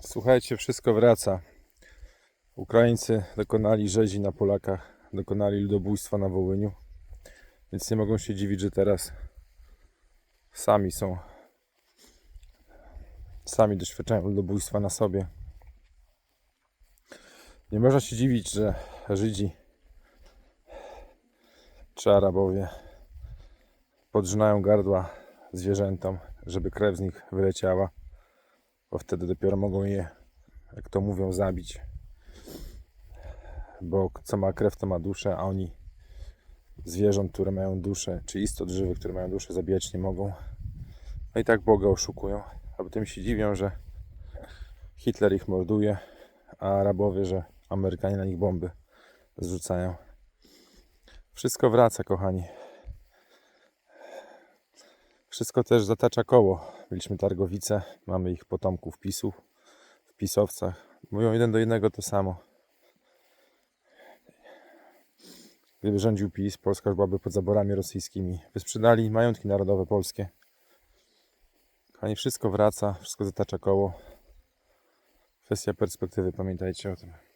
Słuchajcie, wszystko wraca. Ukraińcy dokonali rzezi na Polakach, dokonali ludobójstwa na Wołyniu, więc nie mogą się dziwić, że teraz sami są, sami doświadczają ludobójstwa na sobie. Nie można się dziwić, że Żydzi czy Arabowie podrzynają gardła zwierzętom, żeby krew z nich wyleciała, bo wtedy dopiero mogą je, jak to mówią, zabić. Bo co ma krew, to ma duszę, a oni zwierząt, które mają duszę, czy istot żywych, które mają duszę, zabijać nie mogą. No i tak Boga oszukują, a potem się dziwią, że Hitler ich morduje, a Arabowie, że Amerykanie na nich bomby zrzucają. Wszystko wraca, kochani. Wszystko też zatacza koło. Mieliśmy targowice, mamy ich potomków pisów w pisowcach. Mówią jeden do jednego to samo. Gdyby rządził PiS, Polska już byłaby pod zaborami rosyjskimi. Wysprzedali majątki narodowe polskie. Kochani, wszystko wraca, wszystko zatacza koło. Kwestia perspektywy, pamiętajcie o tym.